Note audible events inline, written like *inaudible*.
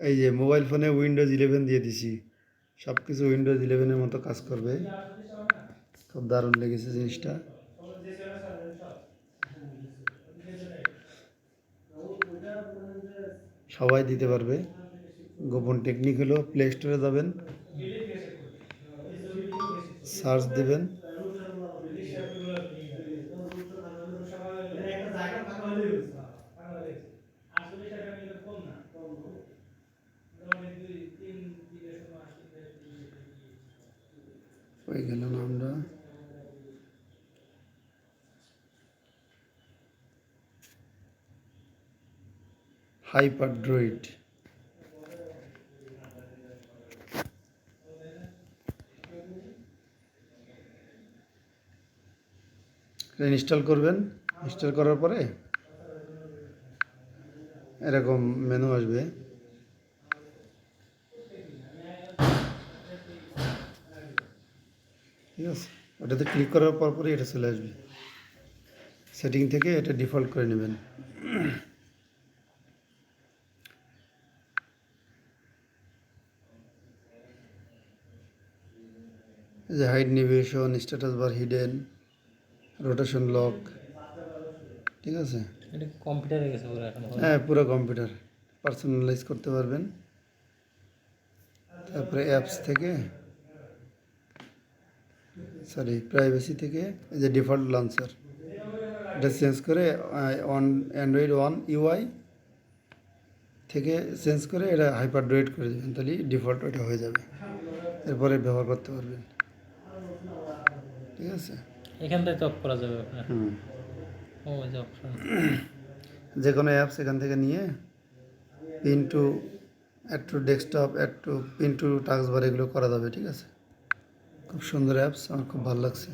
এই যে মোবাইল ফোনে উইন্ডোজ ইলেভেন দিয়ে দিছি। সব কিছু উইন্ডোজ ইলেভেনের মতো কাজ করবে। খুব দারুণ লেগেছে জিনিসটা। সবাই দিতে পারবে। গোপন টেকনিক হলো প্লে স্টোরে যাবেন। সার্চ দেবেন। হয়ে গেল নামটা হাইপার ড্রয়েড ইনস্টল করবেন। ইনস্টল করার পরে এরকম মেনু আসবে। ঠিক আছে? ওটাতে ক্লিক করার পর পরে এটা চলে আসবে। সেটিং থেকে এটা ডিফল্ট করে নেবেন। এই যে hide navigation status bar hidden rotation lock ঠিক আছে? এটা কম্পিউটারে গেছে পুরো এখন। হ্যাঁ পুরো কম্পিউটার পার্সোনালাইজ করতে পারবেন। তারপরে অ্যাপস থেকে সরি প্রাইভেসি থেকে এই যে ডিফল্ট লঞ্চার এটা চেঞ্জ করে অন অ্যান্ড্রয়েড ওয়ান ইউআই থেকে চেঞ্জ করে এটা হাইপার ড্রয়েড করে দেবেন তাহলে ডিফল্ট ওটা হয়ে যাবে। এরপরে ব্যবহার করতে পারবেন। ঠিক আছে? এখান থেকে করা যাবে আপনার? হুম। ও যে অপশন *clears throat* যে কোনো অ্যাপস এখান থেকে নিয়ে pin to add to desktop add to pin to taskbar এগুলো করা যাবে ঠিক আছে? খুব সুন্দর অ্যাপস আমার খুব ভালো লাগছে